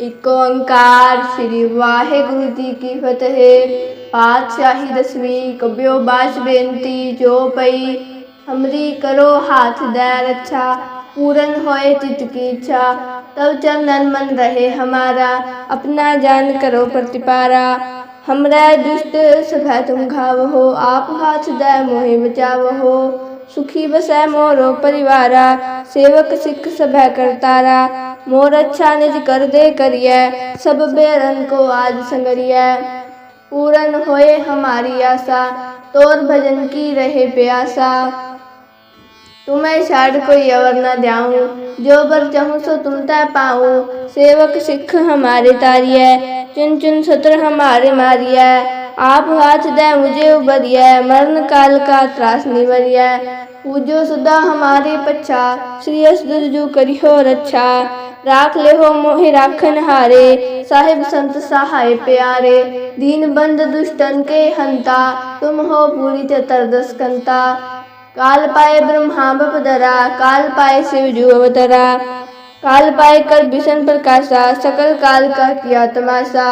एक ओंकार श्री वाहेगुरु जी की फतेह। पातशाही दसवीं कब्यो बास बेनती, जो पई, हमरी करो हाथ दया अच्छा, रक्षा पूरन होए चित की इच्छा। तब चल नन मन रहे हमारा, अपना जान करो प्रतिपारा। हमरा दुष्ट सभ तुम घाव हो आप हाथ दया मोहे बचाव हो सुखी बसै मोरो परिवारा, सेवक सिख सभ करतारा। मोर अच्छा निज कर दे करिए, सब बेरन को आज संगरिए। पूरन होए हमारी आशा, तोर भजन की रहे प्यासा। तुम्हें छाड़ कोई अवर न जाऊँ जो बर चाहूँ सो तुम तय पाऊँ। सेवक सिख हमारे तारिय चुन चुन सत्र हमारे मारिय आप हाथ दे मुझे उबरिय मरण काल का त्रास निवरिय पूजो सदा हमारे पच्छा श्री असदुजु करियो रक्षा राख ले हो मोहि राखन हारे। साहिब संत सहाय प्यारे। दीन बंद दुष्टन के हंता। तुम हो पूरी कंता काल पाए ब्रह्मा बपदरा काल पाए शिव जू अवतरा काल पाए कर भीषण प्रकाशा। सकल काल का किया तमाशा।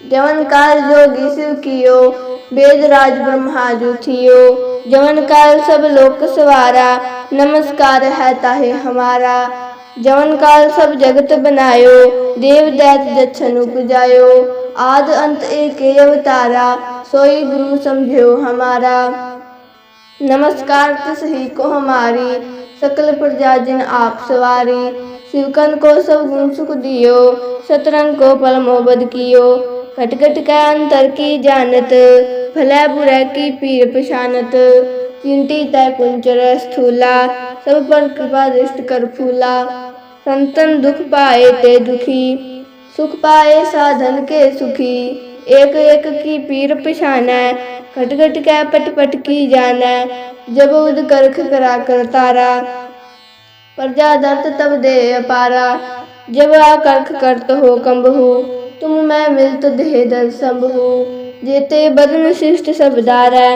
जवन काल जोगी शिव कियो, वेद राज ब्रह्मा जू थियो। जवन काल सब लोक सवारा। नमस्कार है ताहे हमारा। जवन काल सब जगत बनायो, देव दैत जच्छन उपजायो। आद अंत एक अवतारा सोई गुरु समझो हमारा। नमस्कार तिस ही को हमारी, सकल प्रजा जिन आप सवारी। शिवकन को सब गुण सुख दियो शतरंग को पल मोबद कियो। खटखट का अंतर की जानत, भला बुरा की पीर पशानत चिंटी तय कुंचर स्थूला सब पर कृपा दृष्ट कर फूला संतन दुख पाए ते दुखी सुख पाए साधन के सुखी एक एक की पीर पिछाना घट घट कै पट पट की जाना जब उद करख करा कर तारा प्रजा दर्द तब दे अपारा जब आ करख करत हो कंबहु तुम मैं मिलत देह दर संभु जेते बदन शिष्ट सब दारा,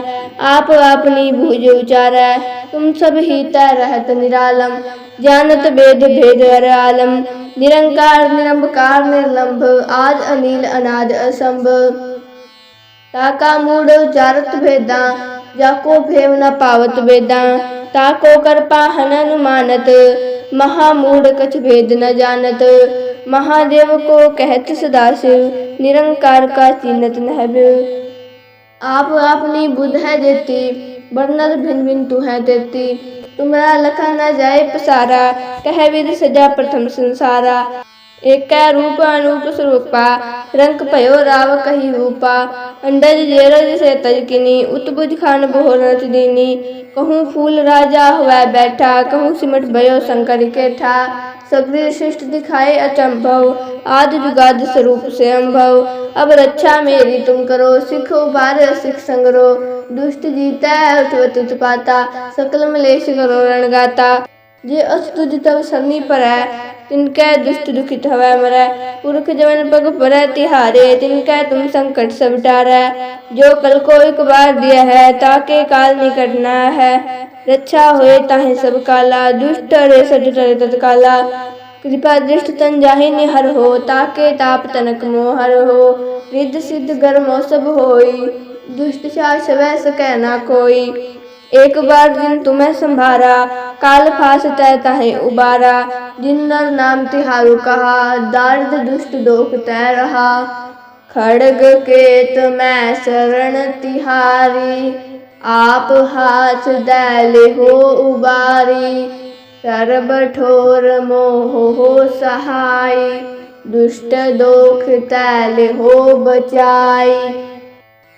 आप अपनी भुज उचारा। तुम सब ही तय रहत निरालम, जानत वेद भेद हर आलम। निरंकार निरंकार निर्लंभ आज अनिल, अनाद, असंभ। ताका मूड उचारत भेदा जाको भेव न पावत वेदा। ताको कर पाहन अनुमानत महामूड कछ भेद न जानत। महादेव को कहत सदाशिव, निरंकार का चिन्हत नहब। आप अपनी बुध है देती वर्णत भिन भिन तू है देती। तुमरा लखा न जाए पसारा, कह सजा प्रथम संसारा। एक रूप अनूप स्वरूपा रंग पयो राव कही रूपा। अंडज जेरज से तजकिनी उत्बुज खान बोहरच दीनी। कहूँ फूल राजा हुआ बैठा, कहूँ सिमट भयो शंकर के ठा। सगरी शिष्ट दिखाए अचंभव आदि जुगाद स्वरूप से अम्भव अब रक्षा मेरी तुम करो, सिख उबार सिख संगरो। दुष्ट जीता उठवत उत्पाता। सकल मलेश करो रणगाता। जे अस्तुज तब सन्नी पर है तिनकै दुष्ट दुखित हवै मरै पुरख जवन पग पर तिहारे तिनकै तुम संकट सब टारै जो कल को एक बार दिया है ताके काल निकट न है रक्षा होए ताहे सब काला दुष्ट रे सट टरे तत्काला कृपा दृष्ट तन जाहि निहर हो ताके ताप तनक मोहर हो रिद्ध सिद्ध गर्मो सब होई दुष्ट शास वै सकै ना कोई एक बार दिन तुम्हें संभारा, काल फास तय है उबारा। दिन नर नाम तिहारु कहा, दार्द दुष्ट दोख तय रहा। खड़ग के मैं शरण तिहारी, आप हाथ दैले हो उबारी। सर्व ठोर मोह हो सहाय दुष्ट दोख तैल हो बचाई।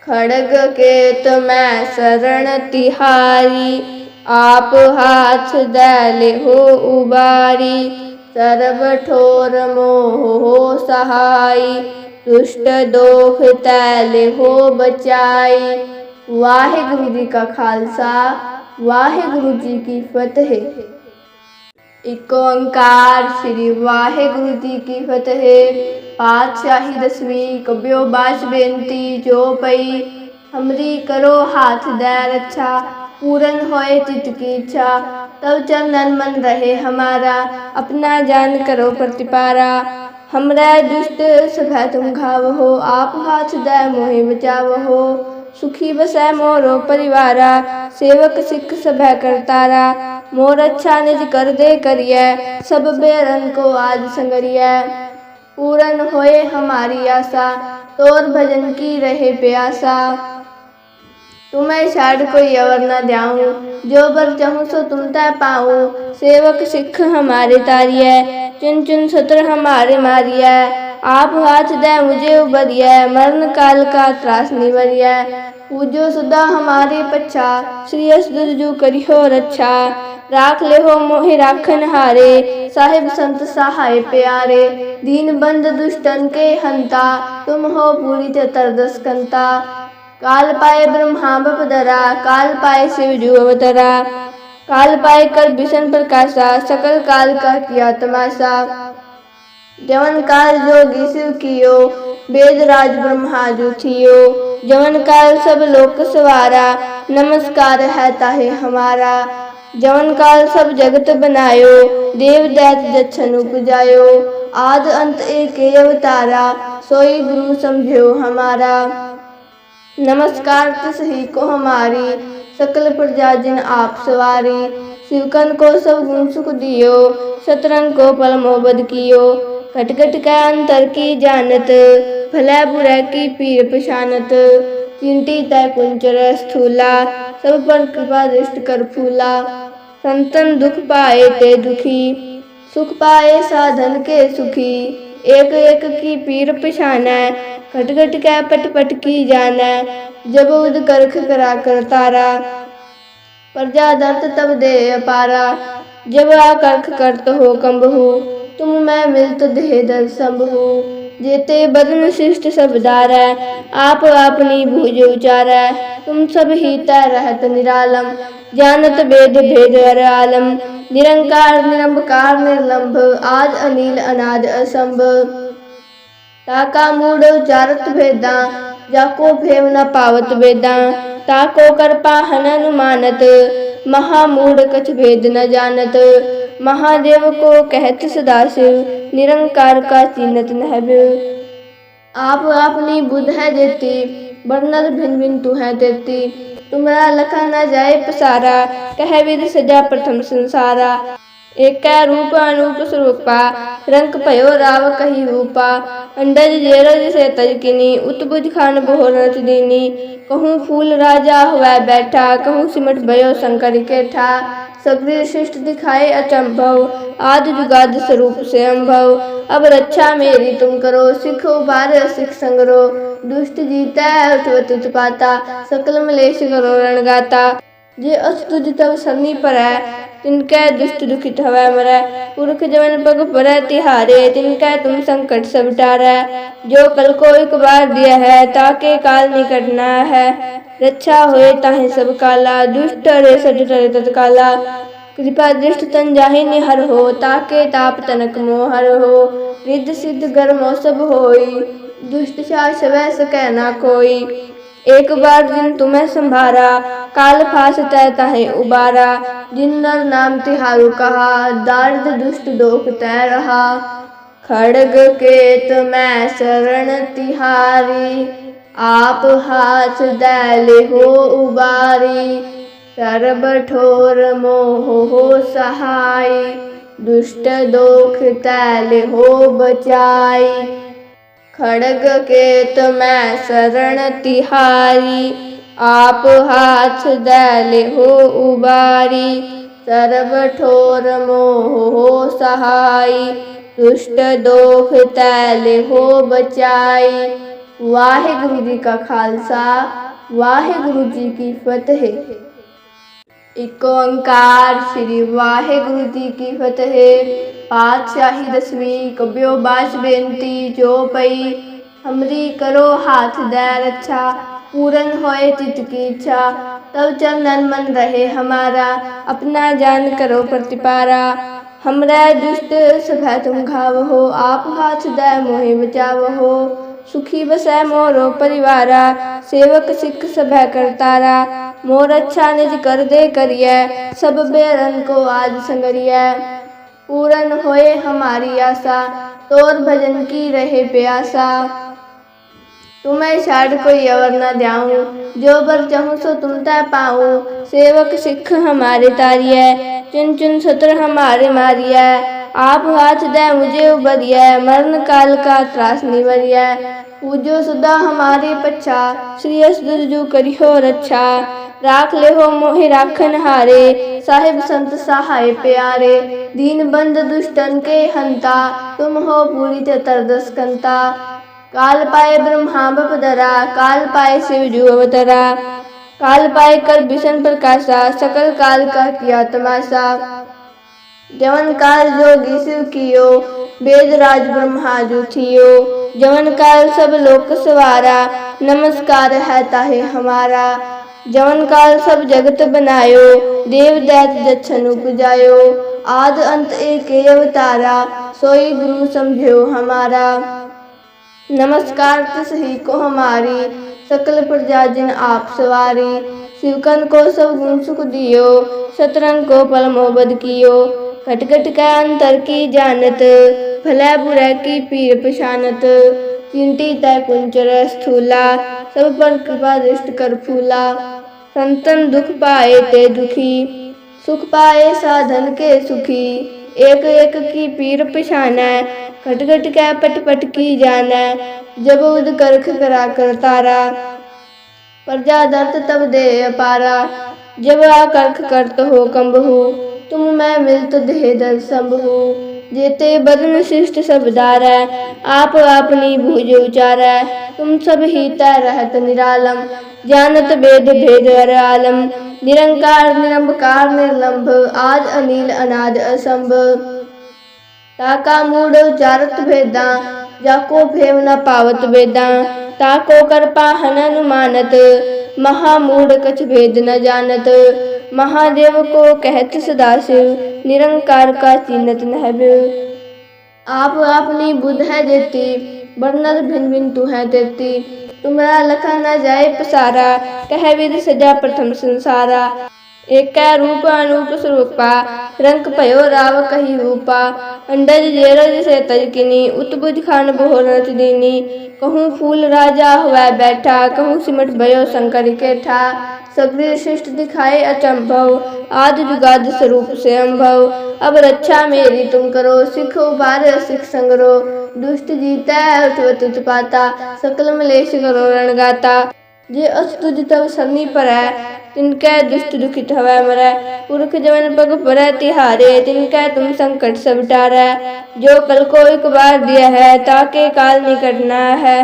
खड़ग केत मैं शरण तिहारी। आप हाथ दैल हो उबारी, सर्व ठोर मोह हो सहाय दुष्ट दोख तैल हो बचाई। वाहिगुरु जी का खालसा, वाहिगुरु जी की फतेह। एक ओंकार श्री वाहेगुरु जी की फतेह। पातशाही दसवीं कब्यो बाज बेनती, जो पई हमरी करो हाथ दया रक्षा अच्छा, पूरन होए चित की इच्छा। तब चंदन मन रहे हमारा, अपना जान करो प्रतिपारा। हमरा दुष्ट सभा तुम घाव हो आप हाथ दय मोहे बचाव हो सुखी बसै मोरो परिवारा, सेवक सिख सभा करतारा। मोर अच्छा निज कर दे करियै सब बेरन को आज संगरियै पूरन होए हमारी आशा, तोर भजन की रहे प्यासा। तुम्हें छाड़ कोई और न जाऊँ, जो बर चाहूँ सो तुम तय पाऊँ। सेवक सिख हमारे तारिय चुन चुन सत्र हमारे मारिय आप हाथ दे, मुझे उबरिय मरण काल का त्रास निवरिय पूजो सुदा हमारे पच्छा। श्री दुर्जु करियो रक्षा राख ले हो मोहि राखन हारे। साहिब संत सहाय प्यारे। दीन बंद दुष्टन के हंता। तुम हो पूरी तरदस कंता काल पाए ब्रह्मा बपदरा। काल पाए शिव जू अवतरा। काल पाए कर भीषण प्रकाशा। सकल काल का किया तमाशा। जवन काल जोगी शिव कियो, वेद राज ब्रह्मा जू थियो। जवन काल सब लोक सवारा, नमस्कार है ताहे हमारा। जवन काल सब जगत बनायो, देव दैत जच्छन उपजायो। आद अंत एक अवतारा, सोई गुरु समझो हमारा। नमस्कार तसही को हमारी, सकल प्रजा जिन आप सवारी। शिवकन को सब गुण सुख दियो शतरंग को पल मोबद कियो। कटकट का अंतर की जानत, भला बुरा की पीर पशानत चिंटी तय कुंचर स्थूला, सब पर कृपा दृष्ट कर फूला। संतन दुख पाए ते दुखी, सुख पाए साधन के सुखी। एक एक की पीर पिछाना घट कै पट पट की जाना जब उद करख करा कर तारा, प्रजा दर्द तब दे अपारा। जब आ करख करत हो कंबहु तुम मैं मिलत देह दर संभहु जेते बदन शिष्ट सब दारै, आप अपनी भुज उचारै। तुम सब ही तय रहत निरालम, जानत वेद भेद हर आलम। निरंकार निरंकार निर्लंभ आज अनिल, अनाद, असंभ। ताका मूड उचारत भेदा जाको भेव न पावत वेदा। ताको कर पाहन अनुमानत महामूड कछ भेद न जानत। महादेव को कहत सदाशिव निरंकार का चिन्हत नहब। आप अपनी बुध है देती वर्णत भिन्न भिन्न तू है देती। तुमरा लखा न जाए पसारा, कह विद सजा प्रथम संसारा। एक रूप अनूप स्वरूपा रंग पयो राव कही रूपा। अंडज जेरज से तजकिनी, उत्बुज खान बोहरच दीनी कहूँ फूल राजा हुआ बैठा, कहूँ सिमट भयो शंकर के ठा। सगरी शिष्ट दिखाए अचंभव, आदि जुगाद स्वरूप से अम्भव। अब रक्षा मेरी तुम करो, सिख उबार सिख संगरो। दुष्ट जीता है उठवत उत्पाता, सकल मलेश करो रणगाता। जे अस तुझ तब सन्नी पर है तिनकै दुष्ट दुखित हवै मरै पुरख जवन पग परै तिहारे तिनकै तुम संकट सब टारै जो कल को एक बार दिया है ताके काल निकट न है रक्षा होए ताहे सब काला दुष्ट रे सट टरे तत्काला कृपा दृष्ट तन जाहि निहर हो ताके ताप तनक मोहर हो रिद्ध सिद्ध गर्मो सब होई दुष्ट शास वै सकै ना कोई एक बार जिन तुम्हें संभारा, काल फास तय है उबारा। जिन नर नाम तिहारु कहा, दर्द दुष्ट दोख तय रहा। खड़ग केत मैं शरण तिहारी, आप हाथ दैले हो उबारी। सर्ब ठोर मोह हो सहाय दुष्ट दोख तैल हो बचाई। खड़ग केत मैं शरण तिहारी। आप हाथ दैल हो उबारी, सर्व ठोर मोह हो सहाय दुष्ट दोख तैल हो बचाई। वाहिगुरु जी का खालसा, वाहिगुरु जी की फतेह। एक ओंकार श्री वाहेगुरु जी की फतेह। पातशाही दसवीं कब्यो बाज बेनती, जो पई, हमरी करो हाथ दया रक्षा अच्छा, पूरन होए चित की इच्छा। तब चंदन मन रहे हमारा, अपना जान करो प्रतिपारा। हमरा दुष्ट सभा तुम घाव हो, आप हाथ दया मोहे बचाव हो। सुखी बसै मोरो परिवारा, सेवक सिख सभै करतारा। मोर अच्छा निज कर दे करियै, सब बेरन को आज संगरियै। पूरन होए हमारी आशा, तोर भजन की रहे प्यासा। तुम्हें छाड़ कोई अवर न जाऊँ जो बर चाहूँ सो तुम तय पाऊँ। सेवक सिख हमारे तारिय चुन चुन सत्र हमारे मारिय। आप हाथ दे, मुझे उबरिय मरण काल का त्रास निवरिय पूजो सदा हमारे पच्छा, श्री असदुरजू करियो रक्षा। राख ले हो मोहि राखन हारे, साहिब संत सहाय प्यारे। दीन बंद दुष्टन के हंता, तुम हो पूरी चतुर्दश कंता काल पाए ब्रह्मा बपदरा काल पाए शिव जू अवतरा। काल पाए कर भीषण प्रकाशा, सकल काल का किया तमाशा। जवन काल जोगी शिव कियो वेद राज ब्रह्मा जू थियो। जवन काल सब लोक सवारा, नमस्कार है ताहे हमारा। जवन काल सब जगत बनायो, देव दैत जच्छन उपजायो। आद अंत एक अवतारा, सोई गुरु समझो हमारा। नमस्कार तसही को हमारी, सकल प्रजा जिन आप सवारी। शिवकन को सब गुण सुख दियो, शतरंग को पल मोहबद कियो। खटखट का अंतर की जानत, भला बुरा की पीर पशानत चिंटी तय कुंचर स्थूला, सब पर कृपा दृष्ट कर फूला। संतन दुख पाए ते दुखी, सुख पाए साधन के सुखी। एक एक की पीर पिछाना घट के पट पट की जाना जब उद करख करा कर तारा, प्रजा दर्द तब दे अपारा। जब आ करख करत हो कंबहु तुम मैं मिलत देह दर संभु जेते बदन शिष्ट सब दारै, आप अपनी भुज उचारै। तुम सब ही तय रहत निरालम, जानत भेद हर आलम। निरंकार निरंकार निर्लंभ आद अनिल, अनाद असंभ। ताका मूड उचारत भेदा जाको भेव न पावत वेदा। ताको कर पाहन अनुमानत महामूड कछ भेद न जानत। महादेव को कहत सदाशिव, निरंकार का चिन्हत नहब। आप अपनी बुध है देती वर्णर भिन भिन तू है देती। तुमरा लखा न जाए पसारा, कह विद सजा प्रथम संसारा। एक रूप अनूप स्वरूपा रंग पयो राव कही रूपा। अंडज जेरज से तजकिनी उत्बुज खान बोहरत दीनी। कहूँ फूल राजा हुआ बैठा, कहूँ सिमट भयो शंकर के ठा। सगरी शिष्ट दिखाए अचंभव, आदि जुगाद स्वरूप से अम्भव। अब रक्षा मेरी तुम करो, सिख उबार सिख संगरो दुष्ट जीता है उत्पाता, सकल मलेश करो रणगाता। जे अस तुझ तब सरनी पर है तिनकै दुष्ट दुखित हवै मरै। पुरख जवन पग परै, तिहारे तिनकै तुम संकट सब टारै। जो कल को एक बार दिया है, ताके काल निकट न है।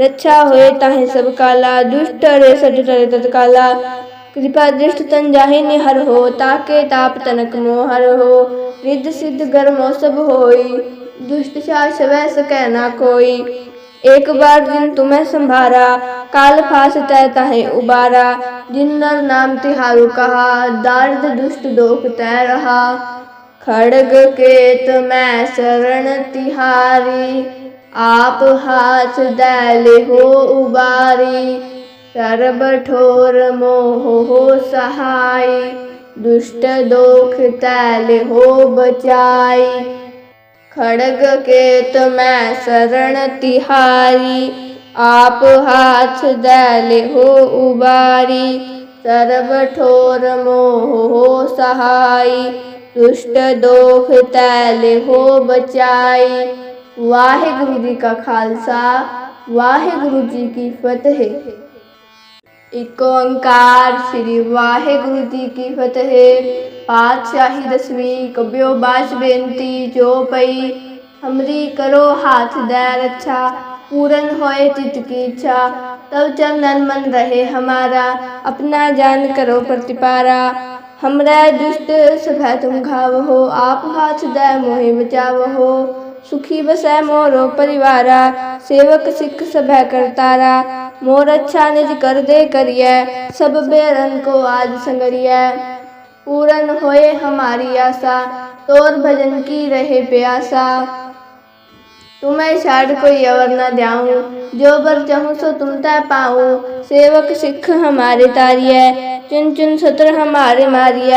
रक्षा होए ताहे सब काला, दुष्ट रे सज टरे तत्काला। कृपा दृष्ट तन जाहि निहर हो, ताके ताप तनक मोहर हो। रिद्ध सिद्ध गर्मो सब होई, दुष्ट शाह सवै सकै ना कोई। एक बार दिन तुम्हें संभारा काल फास तय तहे उबारा। जिन नाम तिहारु कहा दार्द दुष्ट दोख तय रहा खड़ग केत मैं शरण तिहारी आप हाथ दैले हो उबारी। सर्ब ठोर मोह हो सहाय। दुष्ट दोख तैल हो बचाई। खड़ग केत मैं शरण तिहारी आप हाथ दैले हो उबारी सर्व ठोर मोह हो सहाई, दुष्ट दोख तैले हो बचाई। वाहे गुरु जी का खालसा वाहे गुरु जी की फतेह। एक ओंकार श्री वाहे गुरु जी की फतेह। पातशाही दसवीं कब्यो बाज बेनती जो पई, हमरी करो हाथ दैर अच्छा पूरन होए चित की इच्छा। तब चंदन मन रहे हमारा। अपना जान करो प्रतिपारा। हमरा दुष्ट सभै तुम घाव हो आप हाथ दय मोहे बचाव हो सुखी बसै मोरो परिवारा। सेवक सिख सभै करतारा मोर अच्छा निज कर दे करिय। सब बेरन को आज संगरिय पूरन होए हमारी आशा। तोर भजन की रहे प्यासा। तुम्हें छाड़ कोई अवर न जाऊँ जो बर चाहूँ सो तुम तय पाऊँ। सेवक सिख हमारे तारिय चुन चुन सत्र हमारे मारिय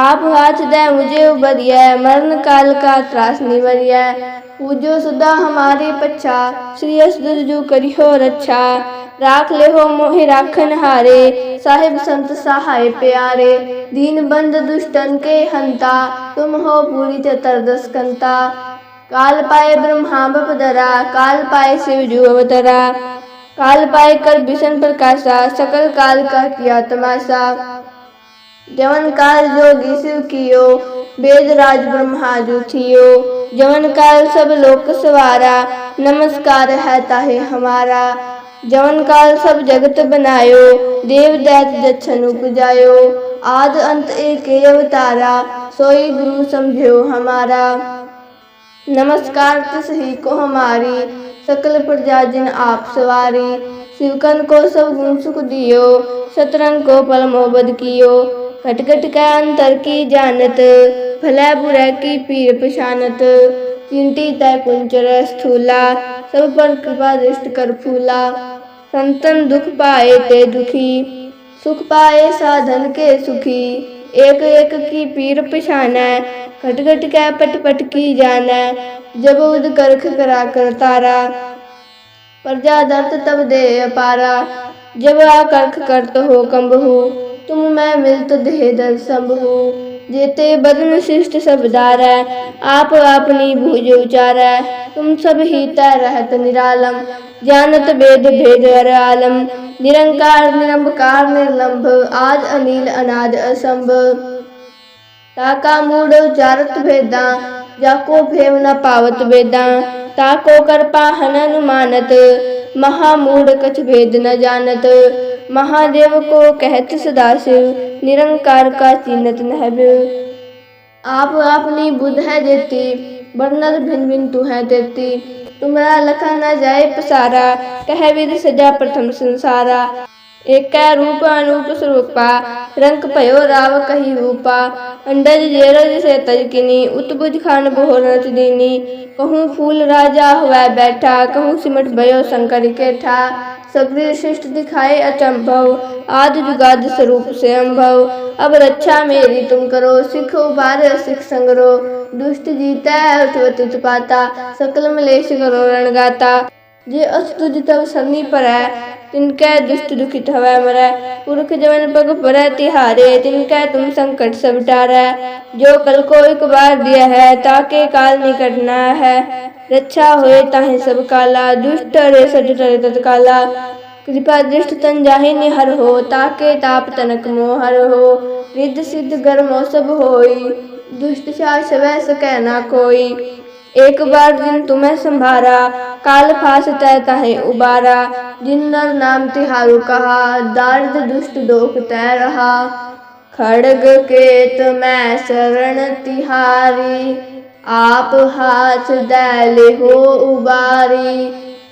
आप हाथ दे मुझे उबरिया मरण काल का त्रास निवरिया पूजो सदा हमारे पच्छा। श्री असदुरजु करियो रक्षा राख ले हो मोहि राखन हारे। साहिब संत सहाय प्यारे। दीन बंद दुष्टन के हंता। तुम हो पूरी चतुर्दश कंता। काल पाए ब्रह्मा बपदरा काल पाए शिव जू अवतरा। काल पाए कर भीषण प्रकाशा, सकल काल का किया तमाशा। जवन काल जोगी शिव कियो, वेद राज ब्रह्मा जू थियो। जवन काल सब लोक सवारा, नमस्कार है ताहे हमारा। जवन काल सब जगत बनायो, देव दैत जच्छन उपजायो। आद अंत एक अवतारा, सोई गुरु समझो हमारा। नमस्कार सही को हमारी सकल प्रजा जिन आप सवारी, शिवकन को सब गुण सुख दियो शतरंग को पल मोबद कियो। खटखट का अंतर की जानत, भला बुरा की पीर पशानत चिंटी तय कुंचर स्थूला, सब पर कृपा दृष्ट कर फूला। संतन दुख पाए ते दुखी, सुख पाए साधन के सुखी। एक एक की पीर पिछाना घट घट के पट पट की जाना जब उद करख करा कर तारा प्रजा दर्द तब दे अपारा, जब आ करख करत हो कंब हो तुम मैं मिलत देह दर हो जेते बदन शिष्ट सब दारा आप अपनी भूज उचारा तुम सब ही तय रहत निरालम। जानत वेद भेद हर आलम। निरंकार निरंकार निर्लंभ आज अनिल, अनाद असंभ। ताका मूड उचारत भेदा जाको भेव न पावत वेदा। ताको कर पाहन अनुमानत, महामूढ़ कछ भेद न जानत। महादेव को कहत सदाशिव निरंकार का चिन्हत नहब। आप अपनी बुद्ध है देती वर्णर भिन्न भिन्न तू है देती। तुमरा लखा न जाए पसारा कह विद सजा प्रथम संसारा एक रूप अनूप स्वरूपा रंग पयो राव कही रूपा अंडज जेरज से तजकिनी उत्बुज खान बोहरत दीनी कहूँ फूल राजा हुआ बैठा कहूँ सिमट भयो शंकर के ठा सगरी शिष्ट दिखाए अचंभव आद जुगाद स्वरूप से अम्भव अब रक्षा मेरी तुम करो, सिख उबार सिख संगरो दुष्ट जीता है, उठवत पाता। सकल मलेश करो रणगाता जे अस्तुज तब सरनी पर है, तिनके दुष्ट दुखित हवै मरै। पुरख जवन पग पर तिहारे। तिनके तुम संकट सब टारै। जो कल को एक बार दिया है, ताके काल निकट न है रक्षा होए ताहे सब काला, दुष्ट रे सज टरे तत्काला कृपा दृष्ट तन जाहि निहर हो, ताके ताप तनक मोहर हो। रिद्ध सिद्ध गर्मो सब होई, दुष्ट शास वै सकै ना कोई। एक बार दिन तुम्हें संभारा, काल फास तय तहे उबारा। जिन नर नाम तिहारु कहा, दार्द दुष्ट दोख तय रहा। खड़ग केत मैं शरण तिहारी। आप हाथ दैले हो उबारी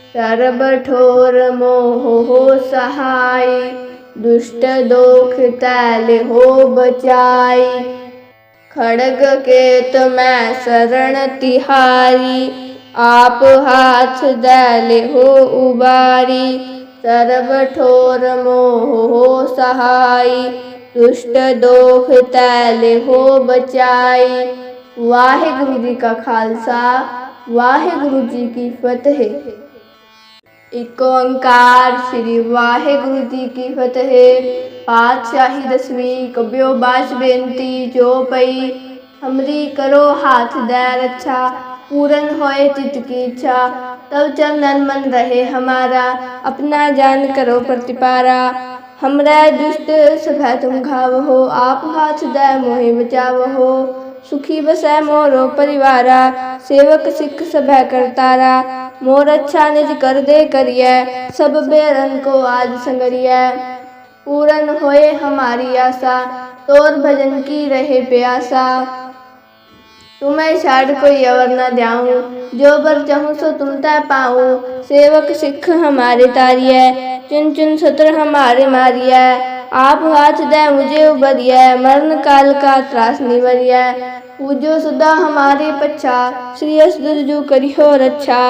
सर्ब ठोर, मोह हो सहाय, दुष्ट दोख तैल हो बचाई। खड़ग केत मैं शरण तिहारी, आप हाथ दैले हो उबारी सर्व ठोर, मोह हो सहाय, दुष्ट दोख तैले हो बचाई। वाहिगुरु जी का खालसा वाहिगुरु जी की फतेह ਇੱਕ ਓੰਕਾਰ ਸ੍ਰੀ ਵਾਹਿਗੁਰੂ ਜੀ ਕੀ ਫਤਿਹ ਪਾਤਸ਼ਾਹੀ ਦਸਵੀਂ ਕਬਿਓ ਬਾਸ਼ ਬੇਨਤੀ ਜੋ ਪਈ ਹਮਰੀ ਕਰੋ ਹਾਥ दे रक्षा पूरन होए चित की इच्छा तब चंदन मन रहे हमारा अपना जान करो प्रतिपारा हमरा दुष्ट सभा तुम घाव हो आप हाथ दे मोहि बचाव हो सुखी बसै मोरो परिवारा, सेवक सिख सभा करतारा। मोर अच्छा निज कर दे करिए सब बेरन को आज संगरिए पूरन होए हमारी आशा, तोर भजन की रहे प्यासा। तुम्हें छाड़ कोई अवर न जाऊँ जो बर चाहूँ सो तुम तय पाऊँ। सेवक सिख हमारे तारिय चुन चुन सत्र हमारे मारिय। आप हाथ दे, मुझे उबरिया मरण काल का त्रास निवरिया पूजो सदा हमारे पच्छा। श्री दुर्जु करियो रक्षा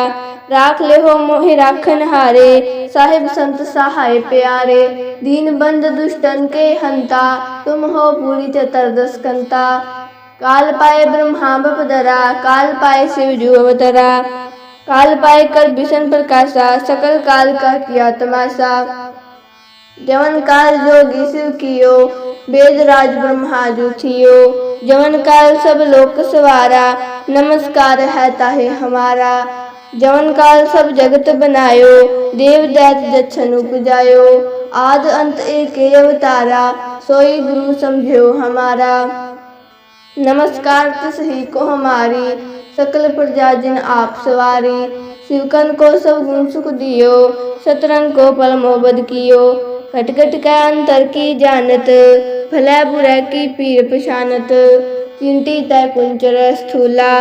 राख ले हो मोहि राखन हारे। साहिब संत सहाय प्यारे। दीन बंद दुष्टन के हंता। तुम हो पूरी चतुर्दश कंता काल पाए ब्रह्मा दरा काल पाए शिव जु अवतरा। काल पाए कर भीषण प्रकाशा। सकल काल का किया तमाशा। जवन काल जोगी शिव कियो वेद राज ब्रह्मा जू थियो। जवन काल सब लोक सवारा, नमस्कार है ताहे हमारा। जवन काल सब जगत बनायो, देव दैत जच्छन उपजायो। आद अंत एक अवतारा, सोई गुरु समझो हमारा। नमस्कार तसही को हमारी, सकल प्रजा जिन आप सवारी। शिवकन को सब गुण सुख दियो शतरंग को पल मोबद कियो। खटखट का अंतर की जानत, भला बुरा की पीर पशानत चिंटी तय कुंचर स्थूला,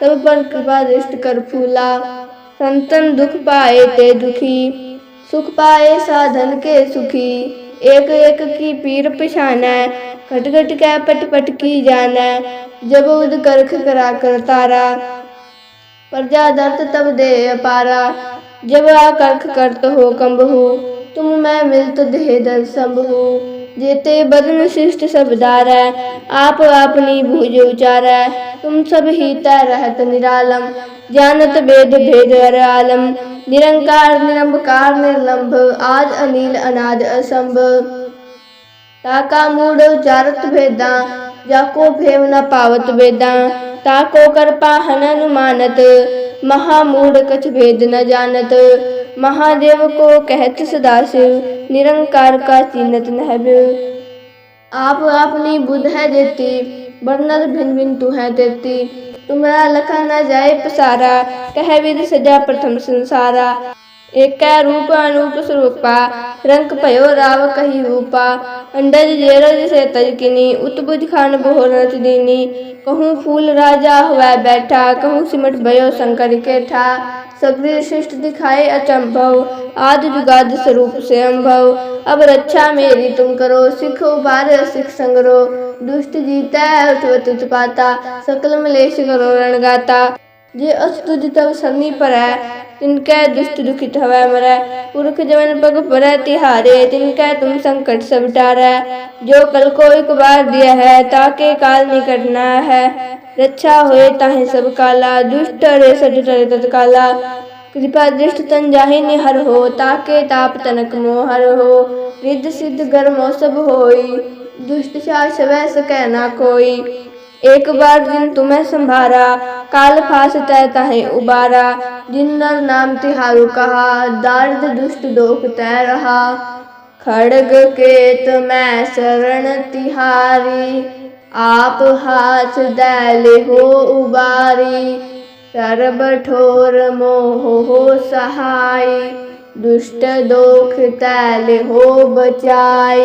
सब पर कृपा दृष्ट कर फूला। संतन दुख पाए ते दुखी, सुख पाए साधन के सुखी। एक एक की पीर पिछाना खटखट का पट पट की जाना जब उद करख करा कर तारा, प्रजा दर्द तब दे पारा जब आ करख करत हो कंबहू तुम मैं मिलत देह दर संभू जेते बदन शिष्ट सब दारै आप अपनी भुज उचारै तुम सब ही रहत निरालम, जानत वेद भेद आलम। निरंकार निरंकार निर्लंभ आज अनिल, अनाद असंभ। ताका मूड उचारत भेदा जाको भेव न पावत वेदा। ताको कर पाहन अनुमानत महामूढ़ कछ भेद न जानत। महादेव को कहत सदाशिव, निरंकार का चिन्हत नहब आप अपनी बुध है देती वर्णर भिन भिन तू है देती। तुमरा लखा न जाए पसारा, कह विद सजा प्रथम संसारा। एक रूप अनूप स्वरूपा रंग पयो राव कही रूपा। अंडज जेरज से तजकिनी उत्बुज खान बोहरच दीनी। कहूँ फूल राजा हुआ बैठा, कहूँ सिमट भयो शंकर के सगरी शिष्ट दिखाए अचंभव, आदि जुगाद स्वरूप से अम्भव। अब रक्षा मेरी तुम करो, सिख उबार सिख संगरो। दुष्ट जीता है, उठवत उत्पाता, सकल मलेश करो रणगाता। जे अस्तुज तब सरनी पर है तिनकै दुष्ट दुखित हवै मरै पुरख जवन पग पर तिहारे तिनकै तुम संकट सब टारै जो कल को एक बार दिया है ताके काल निकट न है रक्षा होए ताहे सब काला दुष्ट रे सज टरे तत्काला कृपा दृष्ट तन जाहि निहर हो ताके ताप तनक मोहर हो रिद्ध सिद्ध गर्मो सब होई दुष्ट शास वै सकै ना कोई एक बार दिन तुम्हें संभारा, काल फास तय तहे उबारा। जिन नर नाम तिहारु कहा, दार्द दुष्ट दोख तय रहा। खड़ग केत मैं शरण तिहारी, आप हाथ दैल हो उबारी। सर्ब ठोर मोह हो सहाय दुष्ट दोख तैल हो बचाई।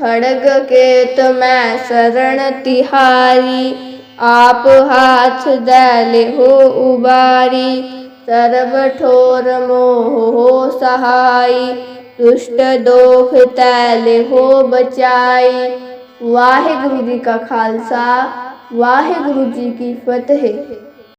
खड़ग केत मैं शरण तिहारी, आप हाथ दैल हो उबारी, सर्व ठोर मोह हो सहाय दुष्ट दोख तैल हो बचाई। वाहे गुरु जी का खालसा वाहे गुरु जी की फतेह।